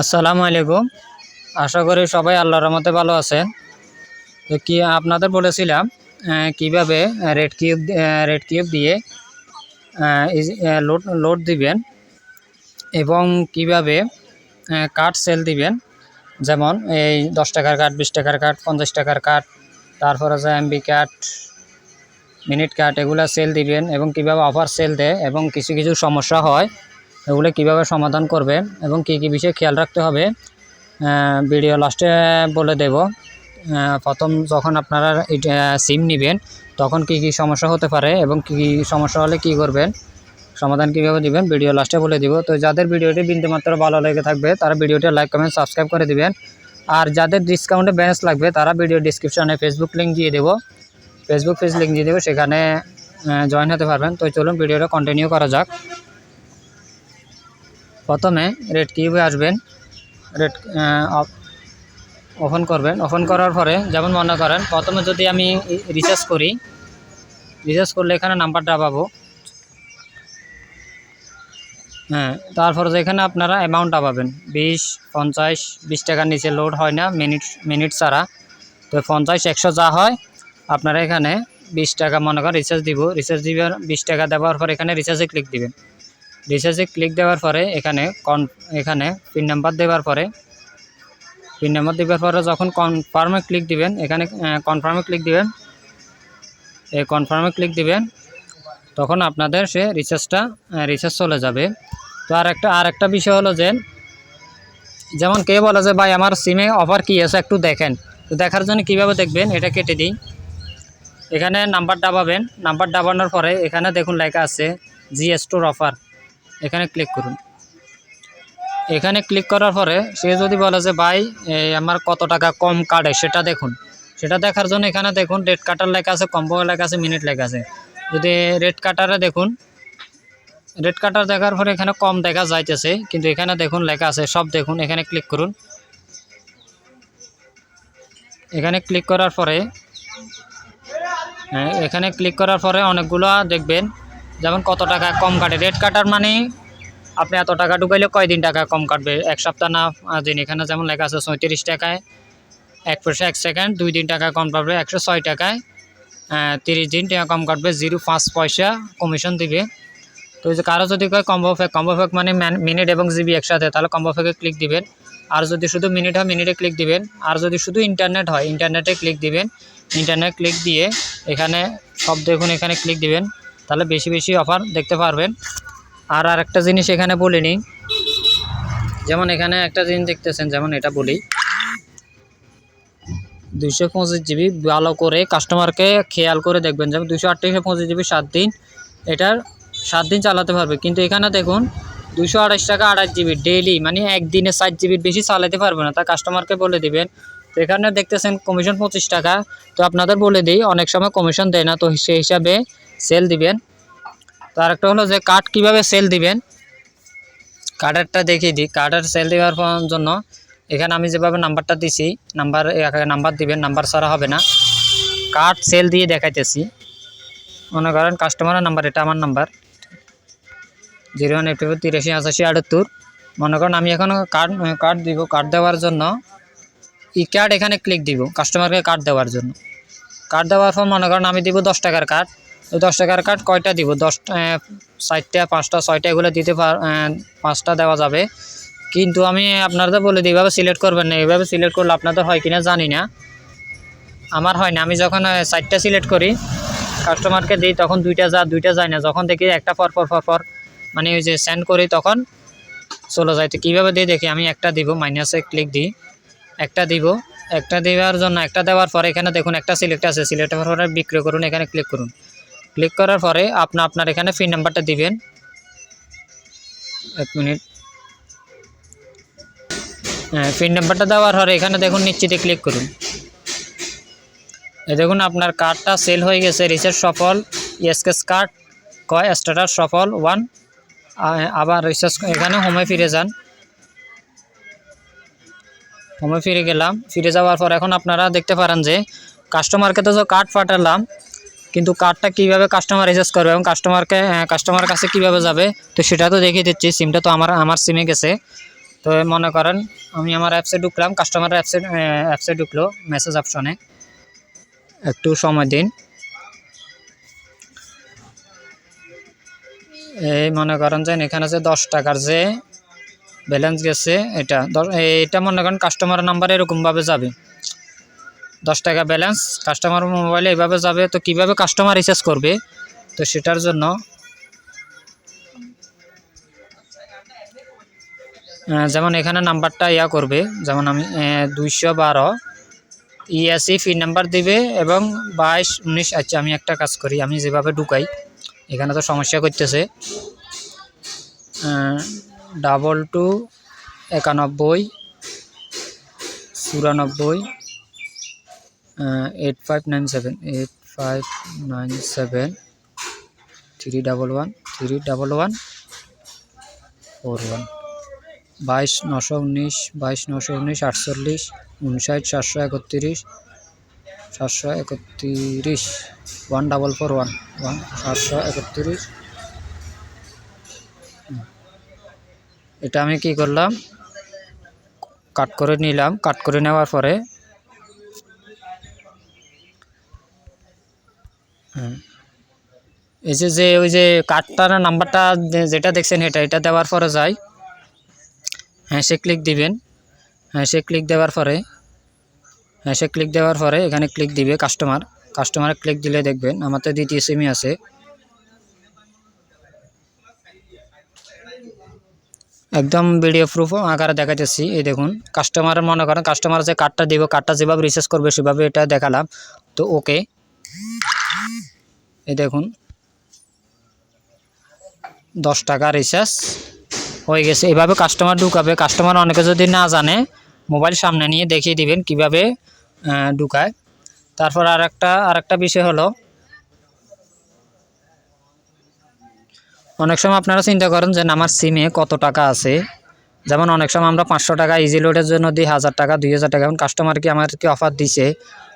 আসসালামু আলাইকুম। আশা করি সবাই আল্লাহর রহমতে ভালো আছেন। তো কি আপনাদের বলেছিলাম কীভাবে রেড কিউব রেড কিউব দিয়ে লোড লোড দিবেন এবং কীভাবে কার্ড সেল দিবেন। যেমন এই দশ টাকার কার্ড বিশ টাকার কার্ড পঞ্চাশ টাকার কার্ড তারপর আছে এমবি কার্ড মিনিট কার্ড এগুলো সেল দিবেন এবং কীভাবে অফার সেল দেয় এবং কিছু কিছু সমস্যা হয় এগুলো কীভাবে সমাধান করবেন এবং কি কি বিষয়ে খেয়াল রাখতে হবে ভিডিও লাস্টে বলে দেব। প্রথম যখন আপনারা সিম নেবেন, তখন কি কি সমস্যা হতে পারে এবং কি কি সমস্যা হলে কি করবেন, সমাধান কীভাবে দিবেন ভিডিও লাস্টে বলে দিব। তো যাদের ভিডিওটি বিন্দুমাত্র ভালো লেগে থাকবে, তারা ভিডিওটি লাইক কমেন্ট সাবস্ক্রাইব করে দিবেন। আর যাদের ডিসকাউন্টে ব্যালেন্স লাগবে, তারা ভিডিও ডিসক্রিপশনে ফেসবুক লিঙ্ক দিয়ে দেবো। ফেসবুক পেজ লিঙ্ক দিয়ে দেবো, সেখানে জয়েন হতে পারবেন। তো চলুন ভিডিওটা কন্টিনিউ করা যাক। প্রথমে রেড কিউবে আসবেন রেড ওপেন করবেন। ওপেন করার পরে যেমন মনে করেন, প্রথমে যদি আমি রিচার্জ করি রিচার্জ করলে এখানে নাম্বারটা পাবো। হ্যাঁ তারপরে এখানে আপনারা অ্যামাউন্টটা পাবেন, বিশ, পঞ্চাশ, বিশ টাকার নিচে লোড হয় না মিনিট মিনিট ছাড়া। তো পঞ্চাশ, একশো যা হয়, আপনারা এখানে বিশ টাকা মনে করেন রিচার্জ দিব। রিচার্জ দিবেন বিশ টাকা দেওয়ার পর এখানে রিচার্জে ক্লিক দিবেন। রিচার্জে ক্লিক দেওয়ার পরে এখানে কন এখানে পিন নাম্বার দেওয়ার পরে পিন নাম্বার দেওয়ার পরে যখন কনফার্মে ক্লিক দিবেন, এখানে কনফার্মে ক্লিক দিবেন, এই কনফার্মে ক্লিক দিবেন, তখন আপনাদের সে রিচার্জটা রিচার্জ চলে যাবে। তো আর একটা আর একটা বিষয় হলো যে, যেমন কে বলে যে, ভাই, আমার সিমে অফার কী আছে একটু দেখেন। তো দেখার জন্য কীভাবে দেখবেন? এটা কেটে দিই। এখানে নাম্বার ডাবাবেন নাম্বার ডাবানোর পরে এখানে দেখুন লেখা আছে জি স্টোর অফার এখানে ক্লিক করুন। এখানে ক্লিক করার পরে সে যদি বলে যে ভাই আমার কত টাকা কম কাটে সেটা দেখুন। সেটা দেখার জন্য এখানে দেখুন রেড কাটার লেখা আছে কম্বো লেখা আছে মিনিট লেখা আছে। যদি রেড কাটারে দেখুন রেড কাটার দেখার পরে এখানে কম দেখা যাইতেছে কিন্তু এখানে দেখুন লেখা আছে সব দেখুন এখানে ক্লিক করুন। এখানে ক্লিক করার পরে হ্যাঁ, এখানে ক্লিক করার পরে অনেকগুলো দেখবেন যেমন কত টাকা কম কাটে? রেড কাটার মানে আপনি এত টাকা ঢুকাইলে কয়দিন টাকা কম কাটবে? এক সপ্তাহ না দিন? এখানে যেমন লেখা আছে পঁয়ত্রিশ টাকায়, এক পয়সা এক সেকেন্ড, দুই দিন টাকা কম কাটবে একশো ছয় টাকায় তিরিশ দিন টাকা কম কাটবে জিরো পাঁচ পয়সা কমিশন দিবে। তো যে কারও যদি কয় কম্বো ফ্যাক কম্বো ফ্যাক মানে মিনিট এবং জিবি একসাথে, তাহলে কম্বো ফ্যাকে ক্লিক দিবেন। আর যদি শুধু মিনিট হয় মিনিটে ক্লিক দিবেন। আর যদি শুধু ইন্টারনেট হয় ইন্টারনেটে ক্লিক দিবেন। ইন্টারনেট ক্লিক দিয়ে এখানে সব দেখুন এখানে ক্লিক দিবেন। তাহলে বেশি বেশি অফার দেখতে পারবেন। আর আর একটা জিনিস এখানে বলে নিই। যেমন এখানে একটা জিনিস দেখতেছেন, যেমন এটা বলি। দুইশো পঁচিশ জিবি ভালো করে কাস্টমারকে খেয়াল করে দেখবেন। যেমন দুশো আটত্রিশশো পঁচিশ জিবি সাত দিন, এটার সাত দিন চালাতে পারবে। কিন্তু এখানে দেখুন দুশো আড়াইশ টাকা আড়াইশ জিবি ডেইলি মানে একদিনে ষাট জিবির বেশি চালাতে পারবে না। তা কাস্টমারকে বলে দিবেন। তো এখানে দেখতেছেন কমিশন পঁচিশ টাকা। তো আপনাদের বলে দিই, অনেক সময় কমিশন দেয় না। তো সেই হিসাবে সেল দিবেন। তো আরেকটা হলো যে কার্ড কীভাবে সেল দিবেন? কার্ডেরটা দেখিয়ে দিই। কার্ডের সেল দেওয়ার জন্য এখানে আমি যেভাবে নাম্বারটা দিছি, নাম্বার নাম্বার দিবেন, নাম্বার ছাড়া হবে না। কার্ড সেল দিয়ে দেখাইতেছি। মনে করেন কাস্টমারের নাম্বার, এটা আমার number. Zero one eight five তিরাশি আশাশি আটাত্তর। মনে করেন আমি এখন কার্ড কার্ড দিব। কার্ড দেওয়ার জন্য ই কার্ড এখানে ক্লিক দিব, কাস্টমারকে কার্ড দেওয়ার জন্য। কার্ড দেওয়ার পর মনে করেন আমি দিব দশ টাকার কার্ড। দশ টাকার কার্ড কয়টা দিব? দশ চারটা, পাঁচটা, ছয়টা এগুলো দিতে পার পাঁচটা দেওয়া যাবে। কিন্তু আমি আপনাদের বলে দিই এভাবে সিলেক্ট করবেন না। এইভাবে সিলেক্ট করলে আপনাদের হয় কিনা জানি না। আমার হয় না। আমি যখন চারটা সিলেক্ট করি কাস্টমারকে দিই, তখন দুইটা যা, দুইটা যায় না। যখন দেখি একটা পর পর পর পর মানে ওই যে সেন্ড করি, তখন চলে যায়। তো কীভাবে দিই দেখি? আমি একটা দিব মাইনাসে ক্লিক দিই। একটা দিব, একটা দেওয়ার জন্য, একটা দেওয়ার পরে এখানে দেখুন একটা সিলেক্ট আছে। সিলেক্ট হওয়ার পরে বিক্রয় করুন, এখানে ক্লিক করুন। ক্লিক করার পরে আপনি আপনার এখানে পিন নাম্বারটা দিবেন। এক মিনিট। হ্যাঁ পিন নাম্বারটা দেওয়ার পরে এখানে দেখুন নিশ্চিতে ক্লিক করুন। দেখুন আপনার কার্ডটা সেল হয়ে গেছে, রিচার্জ সফল, এসকেস কার্ড, কয় স্ট্যাটাস সফল, ওয়ান। আবার রিচার্জ এখানে হোমে ফিরে যান। হোমে ফিরে গেলাম। ফিরে যাওয়ার পর এখন আপনারা দেখতে পারেন যে কাস্টমারকে তো কার্ড পাঠালাম কিন্তু কার্ডটা কীভাবে কাস্টমার রিচার্জ করবে এবং কাস্টমারকে কাস্টমার কাছে কীভাবে যাবে, তো সেটা তো দেখিয়ে দিচ্ছি। সিমটা তো আমার আমার সিমে গেছে। তো মনে করেন, আমি আমার অ্যাপসে ঢুকলাম কাস্টমার অ্যাপসে অ্যাপসে ঢুকলো মেসেজ অপশনে একটু সময় দিন। এই মনে করেন যে এখানে যে দশ টাকার যে ব্যালেন্স গেছে, এটা এটা মনে করেন কাস্টমার নাম্বার এরকমভাবে যাবে। দশ টাকা ব্যালেন্স কাস্টমার মোবাইলে এভাবে যাবে, তো কীভাবে কাস্টমার রিচার্জ করবে? তো সেটার জন্য যেমন এখানে নাম্বারটা ইয়া করবে, যেমন আমি দুইশো বারো ইএসি ফি নাম্বার দিবে এবং বাইশ উনিশ আচ্ছা আমি একটা কাজ করি, আমি যেভাবে ঢুকাই, এখানে তো সমস্যা করতেছে ডাবল টু একানব্বই, চুরানব্বই eight five nine seven eight five nine seven three double one three double one four one বাইশ নশো উনিশ, বাইশ নশো উনিশ, আটচল্লিশ, উনষাট, সাতশো একত্রিশ সাতশো একত্রিশ one double four one one সাতশো একত্রিশ, এটা আমি কি করলাম? কাট করে নিলাম, কাট করে নেওয়ার পরে এই যে যে ওই যে কার্ডটার নাম্বারটা যেটা দেখছেন এটা এটা দেওয়ার পরে যায় হ্যাঁ সে ক্লিক দিবেন। হ্যাঁ সে ক্লিক দেওয়ার পরে হ্যাঁ সে ক্লিক দেওয়ার পরে এখানে ক্লিক দিবে কাস্টমার কাস্টমারে ক্লিক দিলে দেখবেন আমার তো দ্বিতীয় সিমই আছে। একদম ভিডিও প্রুফ আকারে দেখাতেছি এই দেখুন কাস্টমার মনে করেন কাস্টমার যে কার্ডটা দিব কার্ডটা যেভাবে রিচার্জ করবে সেভাবে এটা দেখালাম। তো ওকে এই দেখুন দশ টাকা রিচার্জ হয়ে গেছে। এভাবে কাস্টমার ঢুকাবে। কাস্টমার অনেকে যদি না জানে মোবাইল সামনে নিয়ে দেখিয়ে দিবেন কীভাবে ঢুকায়। তারপর আর একটা আর একটা বিষয় হলো, অনেক সময় আপনারা চিন্তা করেন যে আমার সিমে কত টাকা আছে। যেমন অনেক সময় আমরা পাঁচশো টাকা ইজি লোডের জন্য দিই, হাজার টাকা, দুই হাজার টাকা। এখন কাস্টমার কি আমার কি অফার দিছে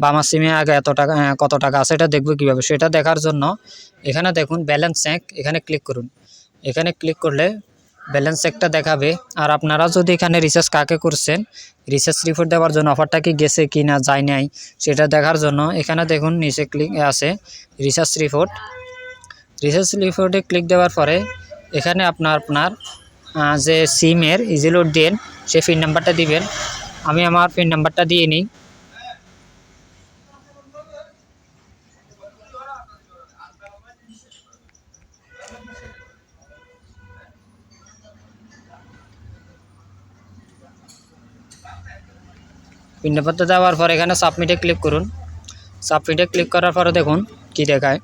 বা আমার সিমে আগে এত টাকা কত টাকা আছে, এটা দেখব কীভাবে। সেটা দেখার জন্য এখানে দেখুন ব্যালেন্স চেক এখানে ক্লিক করুন। এখানে ক্লিক করলে ব্যালেন্স চেকটা দেখাবে। আর আপনারা যদি এখানে রিচার্জ কাকে করছেন রিচার্জ রিপোর্ট দেওয়ার জন্য অফারটা কি গেছে কি না যায় নাই, সেটা দেখার জন্য এখানে দেখুন নিচে ক্লিক আছে রিচার্জ রিপোর্ট রিচার্জ রিপোর্টে ক্লিক দেওয়ার পরে এখানে আপনার আপনার যে সিমের ইজিলোড দেন সেই পিন নাম্বারটা দিবেন। আমি আমার পিন নাম্বারটা দিয়ে নিই। নাম্বারটা দেওয়ার পর এখানে সাবমিটে ক্লিক করুন। সাবমিটে ক্লিক করার পরে দেখুন কি দেখায়।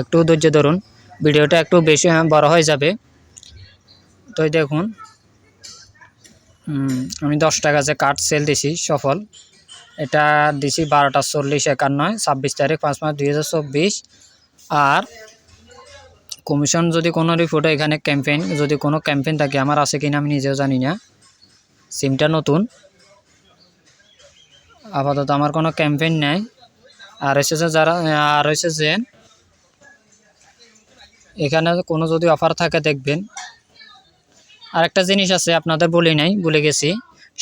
একটু ধৈর্য ধরুন। ভিডিওটা একটু বেশি আহ, বড় হয়ে যাবে। তো দেখুন আমি দশ টাকা যে কার্ড সেল দিছি সফল। এটা দিছি বারোটা চল্লিশ একান্ন ছাব্বিশ তারিখ পাঁচ মাস দুই হাজার চব্বিশ। আর কমিশন যদি কোনো রিপোর্টে এখানে ক্যাম্পেইন যদি কোনো ক্যাম্পেইন থাকে আমার আছে কিনা আমি নিজেও জানি না। সিমটা নতুন। আপাতত আমার কোনো ক্যাম্পেইন নাই। আর এসেছে যারা, আর এসেছে, এখানে কোনো যদি অফার থাকে দেখবেন। আরেকটা জিনিস আছে, আপনাদের বলি নাই, ভুলে গেছি।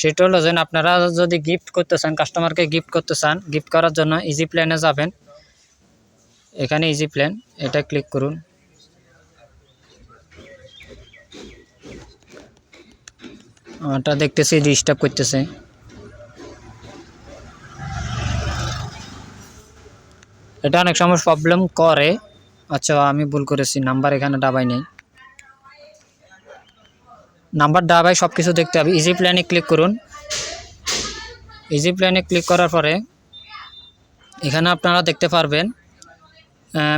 সেটা হলো যে আপনারা যদি গিফট করতে চান কাস্টমারকে গিফট করতে চান গিফট করার জন্য ইজি প্ল্যানে যাবেন। এখানে ইজি প্ল্যান এটা ক্লিক করুন। এটা দেখতেছি ডিস্টার্ব করতেছে। এটা অনেক সময় প্রবলেম করে। আচ্ছা আমি ভুল করেছি নাম্বার এখানে ডাবাই নেই। নাম্বার ডাবাই সব কিছু দেখতে হবে। ইজি প্ল্যানে ক্লিক করুন। ইজি প্ল্যানে ক্লিক করার পরে এখানে আপনারা দেখতে পারবেন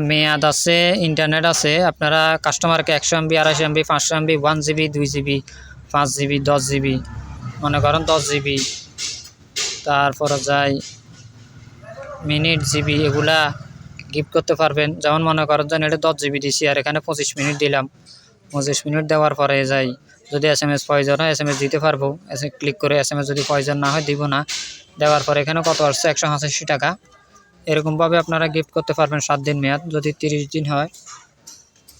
মেয়াদ আছে ইন্টারনেট আছে। আপনারা কাস্টমারকে একশো এমবি আড়াইশো এমবি পাঁচশো এমবি ওয়ান জিবি দুই জিবি পাঁচ জিবি দশ জিবি মনে করেন দশ জিবি তারপরে যায় মিনিট জিবি এগুলা গিফট করতে পারবেন। যেমন মনে করেন যেন এটা দশ জিবি দিছি, আর এখানে পঁচিশ মিনিট দিলাম। পঁচিশ মিনিট দেওয়ার পরে যাই। যদি এস এম এস প্রয়োজন হয় এস এম এস দিতে পারব। এসে ক্লিক করে এস এম এস যদি প্রয়োজন না হয়, দিব না। দেওয়ার পরে এখানে কত আসছে? একশো পঁচাশি টাকা। এরকমভাবে আপনারা গিফট করতে পারবেন সাত দিন মেয়াদ। যদি তিরিশ দিন হয়,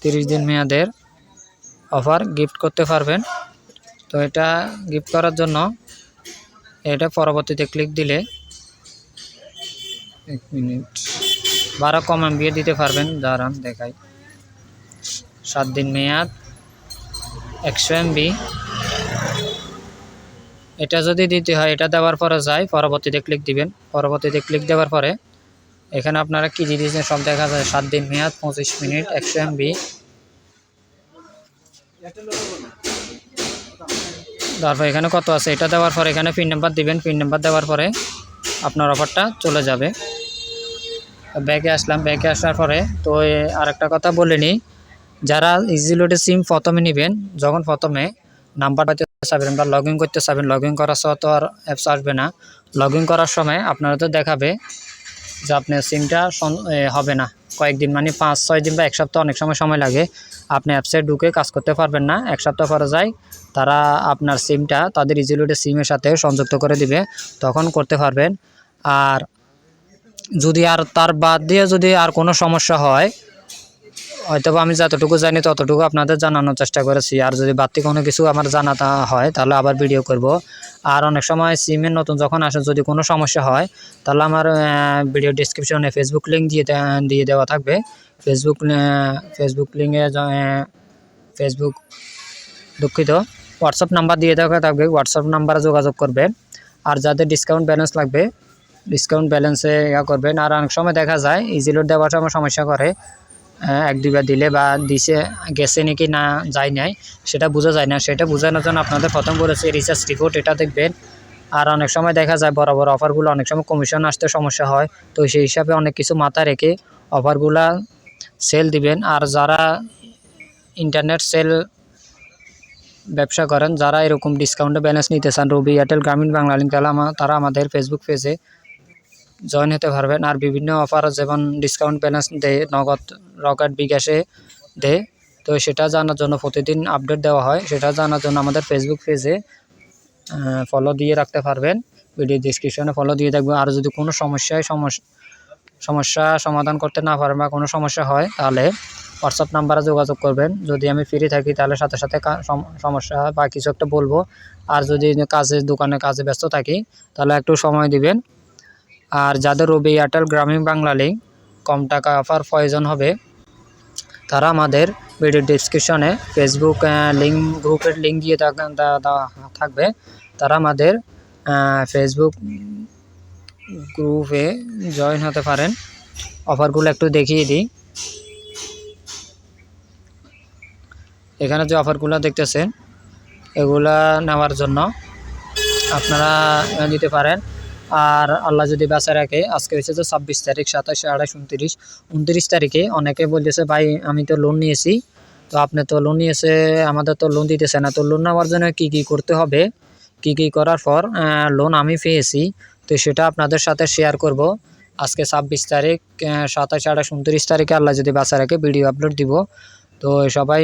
তিরিশ দিন মেয়াদের অফার গিফট করতে পারবেন। তো তো এটা গিফট করার জন্য এটা পরবর্তীতে ক্লিক দিলে এক মিনিট। বারো কম এমবিএ দিতে পারবেন, দাঁড়ান, দেখাই। সাত দিন মেয়াদ, একশো এমবি। এটা যদি দিতে হয়, এটা দেওয়ার পরে যায়, পরবর্তীতে ক্লিক দিবেন। পরবর্তীতে ক্লিক দেওয়ার পরে এখানে আপনারা কী কী দিয়েছেন সব দেখা যায়, সাত দিন মেয়াদ, পঁচিশ মিনিট, একশো এমবি। তারপর এখানে কত আছে? এটা দেওয়ার পরে এখানে পিন নাম্বার দিবেন। পিন নাম্বার দেওয়ার পরে আপনার অফারটা চলে যাবে। ব্যাগে আসলাম, ব্যাগে আসার পরে তো আর একটা কথা বলে নিই যারা ইজিলোডে সিম প্রথমে নেবেন, যখন প্রথমে নাম্বার পাইতে চাবেন বা লগ ইন করতে চাবেন লগ ইন করার সময় তো আর অ্যাপস আসবে না। লগ ইন করার সময় আপনারা তো দেখাবে যে আপনার সিমটা হবে না। কয়েকদিন মানে পাঁচ, ছয় দিন বা এক সপ্তাহ অনেক সময় সময় লাগে। আপনি অ্যাপসে ঢুকে কাজ করতে পারবেন না। এক সপ্তাহ পরে যায়, তারা আপনার সিমটা তাদের ইজিলোডের সিমের সাথে সংযুক্ত করে দিবে, তখন করতে পারবেন। আর যদি আর তার বাদ দিয়ে যদি আর কোনো সমস্যা হয় হয়তো আমি যতটুকু জানি ততটুকু আপনাদের জানানোর চেষ্টা করেছি। আর যদি বাড়তি কোনো কিছু আমার জানাতে হয়, তাহলে আবার ভিডিও করব। আর অনেক সময় সিমের নতুন যখন আসে, যদি কোনো সমস্যা হয়, তাহলে আমার ভিডিও ডিসক্রিপশনে ফেসবুক লিঙ্ক দিয়ে দিয়ে দেওয়া থাকবে। ফেসবুক ফেসবুক লিঙ্কে ফেসবুক দুঃখিত। হোয়াটসঅ্যাপ নাম্বার দিয়ে দেওয়া থাকবে। হোয়াটসঅ্যাপ নাম্বারে যোগাযোগ করবে। আর যাদের ডিসকাউন্ট ব্যালেন্স লাগবে ডিসকাউন্ট ব্যালেন্সে ইয়া করবেন। আর অনেক সময় দেখা যায় ইজিলোড দেওয়ার সময় সমস্যা করে। এক দুইবার দিলে বা দিছে, গেছে নাকি না যায় নাই, সেটা বোঝা যায় না। সেটা বোঝানোর জন্য আপনাদের প্রথম বলেছি রিসার্চ রিপোর্ট এটা দেখবেন। আর অনেক সময় দেখা যায় বড় বড় অফারগুলো অনেক সময় কমিশন আসতে সমস্যা হয়। তো সেই হিসাবে অনেক কিছু মাথায় রেখে অফারগুলা সেল দিবেন। আর যারা ইন্টারনেট সেল ব্যবসা করেন, যারা এরকম ডিসকাউন্টে ব্যালেন্স নিতে চান, রবি এয়ারটেল, গ্রামীণ বাংলা লিঙ্ক তাহলে তারা আমাদের ফেসবুক পেজে জয়েন হতে পারবেন। আর বিভিন্ন অফার যেমন ডিসকাউন্ট ব্যালেন্স দেয় নগদ রকেট বিকাশে দেয় তো সেটা জানার জন্য প্রতিদিন আপডেট দেওয়া হয়। সেটা জানার জন্য আমাদের ফেসবুক পেজে ফলো দিয়ে রাখতে পারবেন। ভিডিও ডিসক্রিপশনে ফলো দিয়ে দেখবেন। আর যদি কোনো সমস্যায় সমস্যা সমাধান করতে না পারেন বা কোনো সমস্যা হয়, তাহলে হোয়াটসঅ্যাপ নাম্বারে যোগাযোগ করবেন। যদি আমি ফ্রি থাকি, তাহলে সাথে সাথে সমস্যা বা কিছু একটা বলব। আর যদি কাজে, দোকানে কাজে ব্যস্ত থাকি, তাহলে একটু সময় দিবেন। আর যাদের রবি এয়ারটেল গ্রামীণ বাংলা লিঙ্ক কম টাকা অফার প্রয়োজন হবে, তারা আমাদের ভিডিও ডিসক্রিপশনে ফেসবুক লিঙ্ক গ্রুপের লিঙ্ক দিয়ে থাকবে। তারা আমাদের ফেসবুক গ্রুপে জয়েন হতে পারেন। অফারগুলো একটু দেখিয়ে দিই। এখানে যে অফারগুলো দেখতেছেন, এগুলা নেওয়ার জন্য আপনারা নিতে পারেন। আর আল্লাহ যদি বাঁচা রাখে, আজকে হচ্ছে যে ছাব্বিশ তারিখ, সাতাশ, আঠাশ, উনত্রিশ। উনত্রিশ তারিখে অনেকে বলতেছে, ভাই, আমি তো লোন নিয়েছি, তো আপনি তো লোন নিয়েছে, আমাদের তো লোন দিতেছে না। তো লোন নেওয়ার জন্য কী কী করতে হবে? কি কি করার পর লোন আমি পেয়েছি, তো সেটা আপনাদের সাথে শেয়ার করব। আজকে ছাব্বিশ তারিখ সাতাশ, আঠাশ, উনত্রিশ তারিখে আল্লাহ যদি বাঁচা রাখে ভিডিও আপলোড দিব। তো সবাই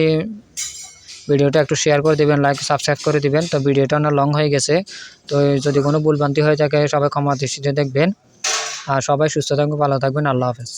ভিডিওটা একটু শেয়ার করে দেবেন লাইক সাবস্ক্রাইব করে দেবেন। তো ভিডিওটা না লং হয়ে গেছে। তো যদি কোনো ভুলভ্রান্তি হয়ে থাকে, সবাই ক্ষমা দৃষ্টিতে দেখবেন। আর সবাই সুস্থ থাকবেন ভালো থাকবেন। আল্লাহ হাফেজ।